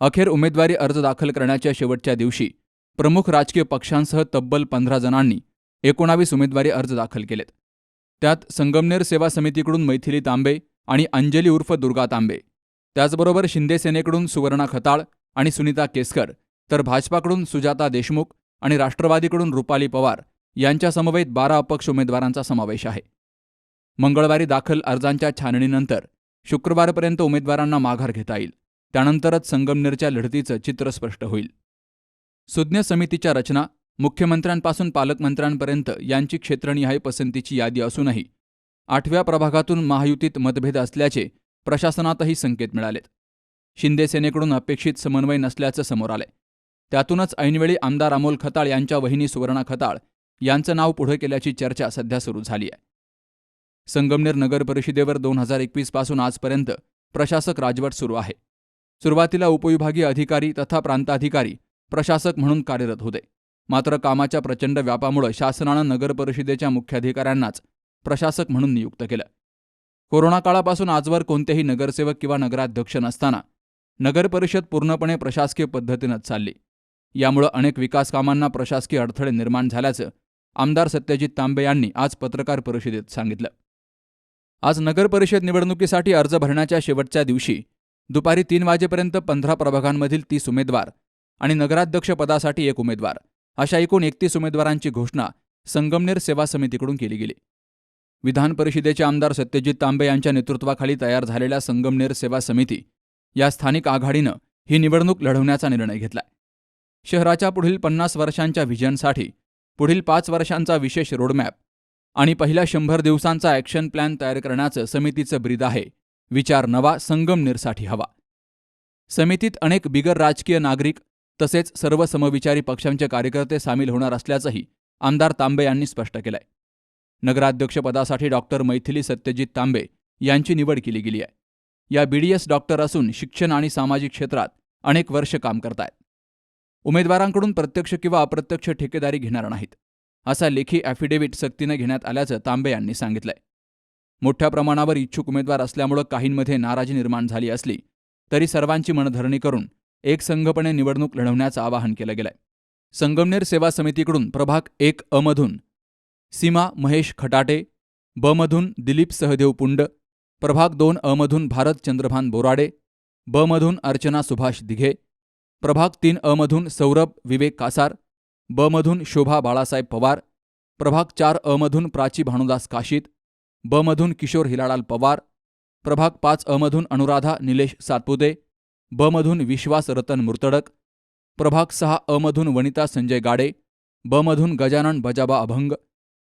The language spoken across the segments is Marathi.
अखेर उमेदवारी अर्ज दाखल करण्याच्या शेवटच्या दिवशी प्रमुख राजकीय पक्षांसह तब्बल पंधरा जणांनी एकोणावीस उमेदवारी अर्ज दाखल केलेत. त्यात संगमनेर सेवा समितीकडून मैथिली तांबे आणि अंजली उर्फ दुर्गा तांबे. त्याचबरोबर शिंदे सेनेकडून सुवर्णा खताळ आणि सुनीता केसकर तर भाजपाकडून सुजाता देशमुख आणि राष्ट्रवादीकडून रुपाली पवार यांच्यासमवेत बारा अपक्ष उमेदवारांचा समावेश आहे. मंगळवारी दाखल अर्जांच्या छाननीनंतर शुक्रवारपर्यंत उमेदवारांना माघार घेता येईल. त्यानंतरच संगमनेरच्या लढतीचं चित्र स्पष्ट होईल. सुज्ञ समितीच्या रचना मुख्यमंत्र्यांपासून पालकमंत्र्यांपर्यंत यांची क्षेत्रनिहाय पसंतीची यादी असूनही आठव्या प्रभागातून महायुतीत मतभेद असल्याचे प्रशासनातही संकेत मिळालेत. शिंदे सेनेकडून अपेक्षित समन्वय नसल्याचं समोर आलंय. त्यातूनच ऐनवेळी आमदार अमोल खताळ यांच्या वहिनी सुवर्णा खताळ यांचं नाव पुढे केल्याची चर्चा सध्या सुरू झाली आहे. संगमनेर नगर परिषदेवर दोन हजार एकवीसपासून आजपर्यंत प्रशासक राजवट सुरू आहे. सुरुवातीला उपविभागीय अधिकारी तथा प्रांताधिकारी प्रशासक म्हणून कार्यरत होते. मात्र कामाच्या प्रचंड व्यापामुळे शासनानं नगर परिषदेच्या मुख्याधिकाऱ्यांनाच प्रशासक म्हणून नियुक्त केलं. कोरोना काळापासून आजवर कोणतेही नगरसेवक किंवा नगराध्यक्ष नसताना नगर परिषद पूर्णपणे प्रशासकीय पद्धतीनंच चालली. यामुळं अनेक विकास कामांना प्रशासकीय अडथळे निर्माण झाल्याचं आमदार सत्यजित तांबे यांनी आज पत्रकार परिषदेत सांगितलं. आज नगर परिषद निवडणुकीसाठी अर्ज भरण्याच्या शेवटच्या दिवशी दुपारी तीन वाजेपर्यंत पंधरा प्रभागांमधील तीस उमेदवार आणि नगराध्यक्षपदासाठी एक उमेदवार अशा एकूण एकतीस उमेदवारांची घोषणा संगमनेर सेवा समितीकडून केली गेली. विधान परिषदेचे आमदार सत्यजित तांबे यांच्या नेतृत्वाखाली तयार झालेल्या संगमनेर सेवा समिती या स्थानिक आघाडीनं ही निवडणूक लढवण्याचा निर्णय घेतलाय. शहराच्या पुढील पन्नास वर्षांच्या व्हिजनसाठी पुढील पाच वर्षांचा विशेष रोडमॅप आणि पहिल्या शंभर दिवसांचा ॲक्शन प्लॅन तयार करण्याचं समितीचं ब्रीद आहे. विचार नवा संगमनेरसाठी हवा. समितीत अनेक बिगर राजकीय नागरिक तसेच सर्व समविचारी पक्षांचे कार्यकर्ते सामील होणार असल्याचंही आमदार तांबे यांनी स्पष्ट केलंय. नगराध्यक्षपदासाठी डॉक्टर मैथिली सत्यजित तांबे यांची निवड केली गेली आहे. या बीडीएस डॉक्टर असून शिक्षण आणि सामाजिक क्षेत्रात अनेक वर्ष काम करतायत. उमेदवारांकडून प्रत्यक्ष किंवा अप्रत्यक्ष ठेकेदारी घेणार नाहीत. असा लेखी ॲफिडेव्हिट सक्तीनं घेण्यात आल्याचं तांबे यांनी सांगितलंय. मोठ्या प्रमाणावर इच्छुक उमेदवार असल्यामुळं काहींमध्ये नाराजी निर्माण झाली असली तरी सर्वांची मनधरणी करून एकसंघपणे निवडणूक लढवण्याचं आवाहन केलं गेलंय. संगमनेर सेवा समितीकडून प्रभाग एक अमधून सीमा महेश खटाटे बमधून दिलीप सहदेव पुंड प्रभाग दोन अमधून भारत चंद्रभान बोराडे बमधून अर्चना सुभाष दिघे प्रभाग तीन अमधून सौरभ विवेक कासार बमधून शोभा बाळासाहेब पवार प्रभाग चार अमधून प्राची भानुदास काशीत ब मधून किशोर हिलालाल पवार प्रभाग पाच अमधून अनुराधा निलेश सातपुते ब मधून विश्वास रतन मुर्तडक प्रभाग सहा अमधून वनिता संजय गाडे ब मधून गजानन बजाबा अभंग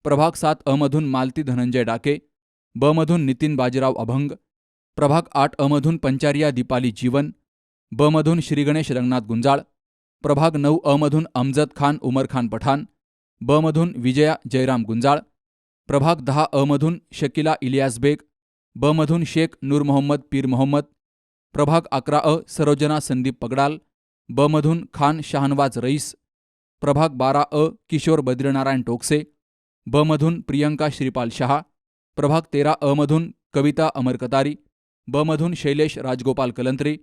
प्रभाग सात अमधून मालती धनंजय डाके ब मधून नितीन बाजीराव अभंग प्रभाग आठ अमधून पंचारिया दीपाली जीवन ब मधून श्रीगणेश रंगनाथ गुंजाळ प्रभाग नऊ अमधून अमजद खान उमर खान पठाण ब मधून विजया जयराम गुंजाळ प्रभाग दहा अमधून शकिला इलियास बेग ब मधून शेख नूर मोहम्मद पीर मोहम्मद प्रभाग अकरा अ सरोजना संदीप पगडाल ब मधून खान शहानवाज रईस प्रभाग बारा अ किशोर बद्रीनारायण टोकसे ब मधून प्रियंका श्रीपाल शहा प्रभाग तेरा अ मधून कविता अमर कतारी ब मधून शैलेश राजगोपाल कलंत्री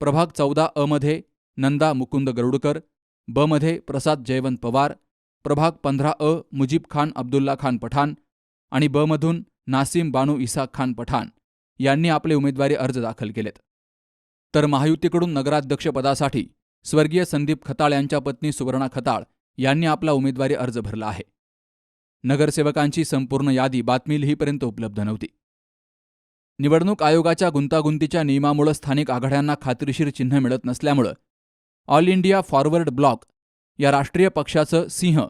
प्रभाग चौदा अ मध्ये नंदा मुकुंद गरुडकर ब मध्ये प्रसाद जयवंत पवार प्रभाग पंधरा अ मुजीब खान अब्दुल्ला खान पठाण आणि ब मधून नासिम बानू इसाक खान पठाण यांनी आपले उमेदवारी अर्ज दाखल केलेत. तर महायुतीकडून नगराध्यक्षपदासाठी स्वर्गीय संदीप खताळ यांच्या पत्नी सुवर्णा खताळ यांनी आपला उमेदवारी अर्ज भरला आहे. नगरसेवकांची संपूर्ण यादी बातमी लिहीपर्यंत उपलब्ध नव्हती. निवडणूक आयोगाच्या गुंतागुंतीच्या नियमामुळे स्थानिक आघाड्यांना खात्रीशीर चिन्ह मिळत नसल्यामुळं ऑल इंडिया फॉरवर्ड ब्लॉक या राष्ट्रीय पक्षाचं सिंह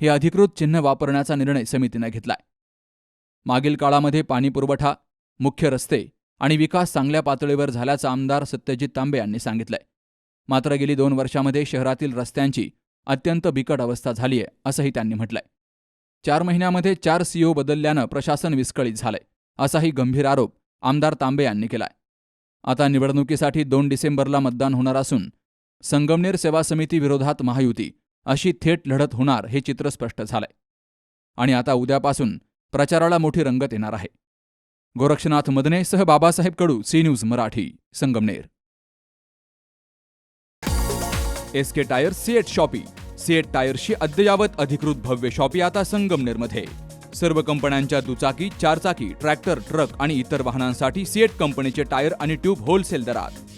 हे अधिकृत चिन्ह वापरण्याचा निर्णय समितीनं घेतलाय. मागील काळामध्ये पाणीपुरवठा मुख्य रस्ते आणि विकास चांगल्या पातळीवर झाल्याचं आमदार सत्यजित तांबे यांनी सांगितलंय. मात्र गेली दोन वर्षामध्ये शहरातील रस्त्यांची अत्यंत बिकट अवस्था झालीय असंही त्यांनी म्हटलंय. चार महिन्यामध्ये चार सीओ बदलल्यानं प्रशासन विस्कळीत झालंय असाही गंभीर आरोप आमदार तांबे यांनी केलाय. आता निवडणुकीसाठी दोन डिसेंबरला मतदान होणार असून संगमनेर सेवा समिती विरोधात महायुती अशी थेट लढत होणार हे चित्र स्पष्ट झालंय. आणि आता उद्यापासून प्रचाराला मोठी रंगत येणार आहे. गोरक्षनाथ मदने सह Babasaheb Kadu C news Marathi Sangamner. S K tyre CEAT shoppe. CEAT टायर्सची अद्ययावत अधिकृत भव्य शॉपी आता संगमनेरमध्ये. सर्व कंपन्यांच्या दुचाकी चारचाकी ट्रॅक्टर ट्रक आणि इतर वाहनांसाठी सीएट कंपनीचे टायर आणि ट्यूब होलसेल दरात.